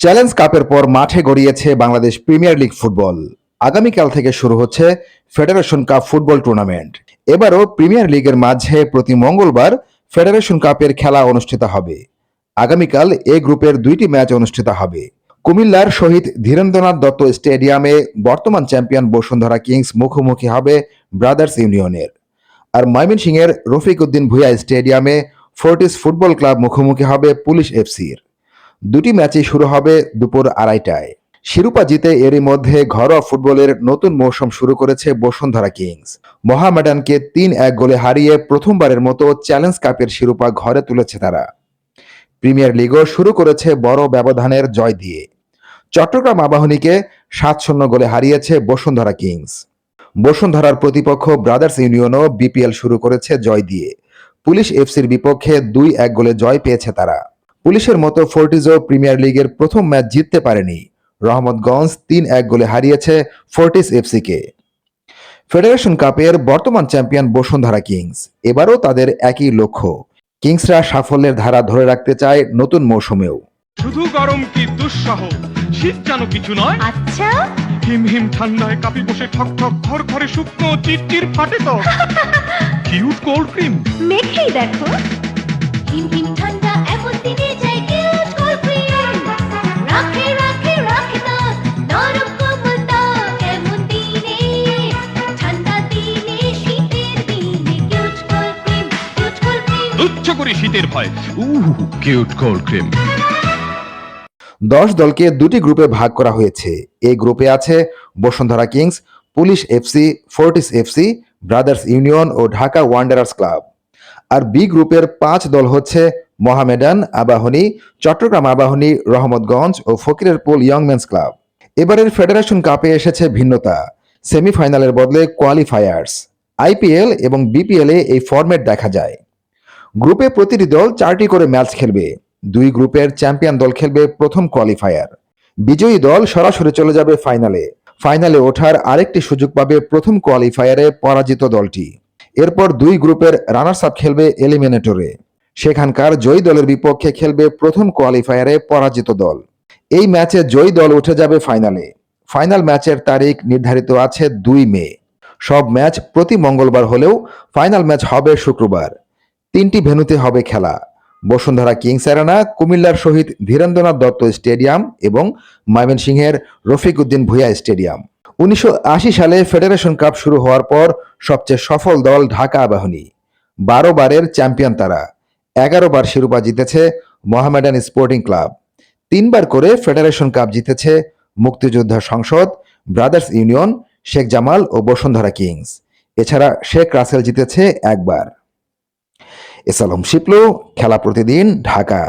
Challenge কাপের পর মাঠে গড়িয়েছে বাংলাদেশ প্রিমিয়ার লিগ ফুটবল। আগামীকাল থেকে শুরু হচ্ছে ফেডারেশন কাপ ফুটবল টুর্নামেন্ট। এবারও প্রিমিয়ার লিগের মাঝে প্রতি মঙ্গলবার ফেডারেশন কাপের খেলা অনুষ্ঠিত হবে। আগামীকাল এ গ্রুপের দুইটি ম্যাচ অনুষ্ঠিত হবে। কুমিল্লার শহীদ ধীরেন্দ্রনাথ দত্ত স্টেডিয়ামে বর্তমান চ্যাম্পিয়ন বসুন্ধরা কিংস মুখোমুখি হবে ব্রাদার্স ইউনিয়নের। আর ময়মনসিংহের রফিক উদ্দিন ভুইয়া স্টেডিয়ামে ফোর্টিস ফুটবল ক্লাব মুখোমুখি হবে পুলিশ এফসির। দুটি ম্যাচই শুরু হবে দুপুর আড়াইটায়। শিরোপা জিতে এরই মধ্যে ঘরোয়া ফুটবলের নতুন মৌসুম শুরু করেছে বসুন্ধরা কিংস। মোহামেডানকে তিন এক গোলে হারিয়ে প্রথমবারের মতো চ্যালেঞ্জ কাপের শিরোপা ঘরে তুলেছে তারা। প্রিমিয়ার লিগও শুরু করেছে বড় ব্যবধানের জয় দিয়ে। চট্টগ্রাম আবাহনীকে সাত শূন্য গোলে হারিয়েছে বসুন্ধরা কিংস। বসুন্ধরার প্রতিপক্ষ ব্রাদার্স ইউনিয়নও বিপিএল শুরু করেছে জয় দিয়ে। পুলিশ এফসির বিপক্ষে দুই এক গোলে জয় পেয়েছে তারা। পুলিশের মতো ফোর্টিজও প্রিমিয়ার লিগের প্রথম ম্যাচ জিততে পারেনি। রহমতগঞ্জ তিন এক গোলে হারিয়েছে ফোর্টিস এফসিকে। ফেডারেশন কাপের বর্তমান চ্যাম্পিয়ন বসুন্ধরা কিংস। এবারও তাদের একই লক্ষ্য। কিংসরা সাফল্যের ধারা ধরে রাখতে চায় নতুন মৌসুমেও। শুধু গরম কি দুঃসহ শীত যেন কিছু নয়। আচ্ছা। হিম হিম ঠান্ডায় কাপি বসে ঠক ঠক ঘর ঘরে শুকনো চিরচির ফাটে তো। কিউট কোল্ড ক্রিম মেখেই দেখো। হিম হিম ঠান্ডা তুচ্ছ করে শীতের ভয়। উহ কিউট কোল্ড ক্রিম দশ দলকে দুটি গ্রুপে ভাগ করা হয়েছে। এই গ্রুপে আছে Bashundhara Kings Police FC Fortis FC Brothers Union ও ঢাকা ওয়ান্ডারার্স ক্লাব। আর বি গ্রুপের পাঁচ দল হচ্ছে মোহামেডান আবাহনী, চট্টগ্রাম আবাহনী, রহমতগঞ্জ ও ফকিরের পোল ইয়ংম্যানস ক্লাব। এবারের ফেডারেশন কাপে এসেছে ভিন্নতা। সেমিফাইনালের বদলে কোয়ালিফায়ার্স। আইপিএল এবং বিপিএলে এই ফরম্যাট দেখা যায়। গ্রুপে প্রতিটি দল চারটি করে ম্যাচ খেলবে। দুই গ্রুপের চ্যাম্পিয়ন দল খেলবে প্রথম কোয়ালিফায়ার। বিজয়ী দল সরাসরি চলে যাবে ফাইনালে। ফাইনালে ওঠার আরেকটি সুযোগ পাবে প্রথম কোয়ালিফায়ারে পরাজিত দলটি। এরপর দুই গ্রুপের রানার্স আপ খেলবে এলিমিনেটরে। সেখানকার জয়ী দলের বিপক্ষে খেলবে প্রথম কোয়ালিফায়ারে পরাজিত দল। এই ম্যাচে জয়ী দল উঠে যাবে ফাইনালে। ফাইনাল ম্যাচের তারিখ নির্ধারিত আছে দুই মে। সব ম্যাচ প্রতি মঙ্গলবার হলেও ফাইনাল ম্যাচ হবে শুক্রবার। তিনটি ভেনুতে হবে খেলা। বসুন্ধরা কিংস অ্যারেনা, কুমিল্লার শহীদ ধীরেন্দ্রনাথ দত্ত স্টেডিয়াম এবং ময়মনসিংহের রফিক উদ্দিন ভুইয়া স্টেডিয়াম। উনিশশো আশি সালে ফেডারেশন কাপ শুরু হওয়ার পর সবচেয়ে সফল দল ঢাকা আবাহনী। বারো বারের চ্যাম্পিয়ন তারা। এগারো বার শিরোপা জিতেছে মোহামেডান স্পোর্টিং ক্লাব। তিনবার করে ফেডারেশন কাপ জিতেছে মুক্তিযোদ্ধা সংসদ, ব্রাদার্স ইউনিয়ন, শেখ জামাল ও বসুন্ধরা কিংস। এছাড়া শেখ রাসেল জিতেছে একবার। এসালম শিপলু, খেলা প্রতিদিন ঢাকা।